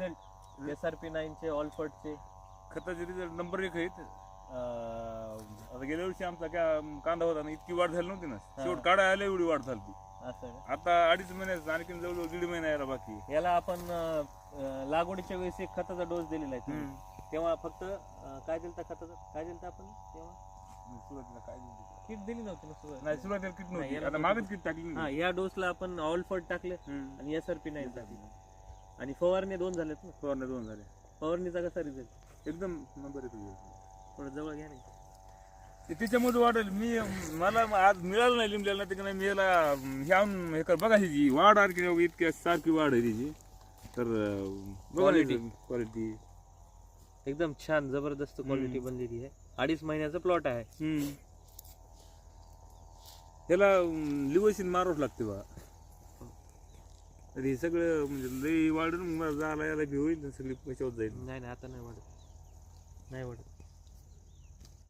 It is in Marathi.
रिझल्ट एस आर पी नाईनचे ऑलफर्टचे खताचे रिझल्ट नंबर एक आहेत अं, आता गेल्या वर्षी आमचा काय कांदा होता ना इतकी वाढ झाली नव्हती ना शेवट काढा आल्या एवढी वाढ झाली ती असं का? आता अडीच महिन्यात आणखी जवळजवळ दीड महिना यायला बाकी आहे. याला आपण अं, अं, लागवडीच्या वेळेस एक खताचा डोस दिलेला आहे तुम्ही. तेव्हा फक्त अं, काय दिलं खताचा काय दिलं आपण तेव्हा सुरुवातीला काय दिलं? किट दिली नव्हती ना सुरुवातीला? नाही सुरुवातीला किट नाही, नव्हती याला आता मागच किट टाकली हा ना. या डोसला आपण ऑलफर्ट टाकले हम्म. आणि एस आर पी नाईन टाकले आणि फवारणी दोन झालेत ना? फवारण्या दोन झाले. फवारणीचा कसा रिझल्ट एकदम नंबर येतो. थोडं जवळ घ्या नाही ते वाढेल मी मला आज मिळालं नाही लिमलेलं नाही तिकडे मी याला हे आणून हे कर बघा ही जी वाढ आणखी इतकी सारखी वाढ आहे तिची. तर अं, बघा Quality. क्वालिटी एकदम छान जबरदस्त क्वालिटी बनलेली आहे. अडीच महिन्याचा प्लॉट आहे. ह्याला लिवोसिन मारावंच लागते बा. तर हे सगळं म्हणजे लई वाढून मग जायला यायला बी होईल ना सगळी पैशावर जाईल. नाही नाही आता नाही वाढत. नाही वाढत.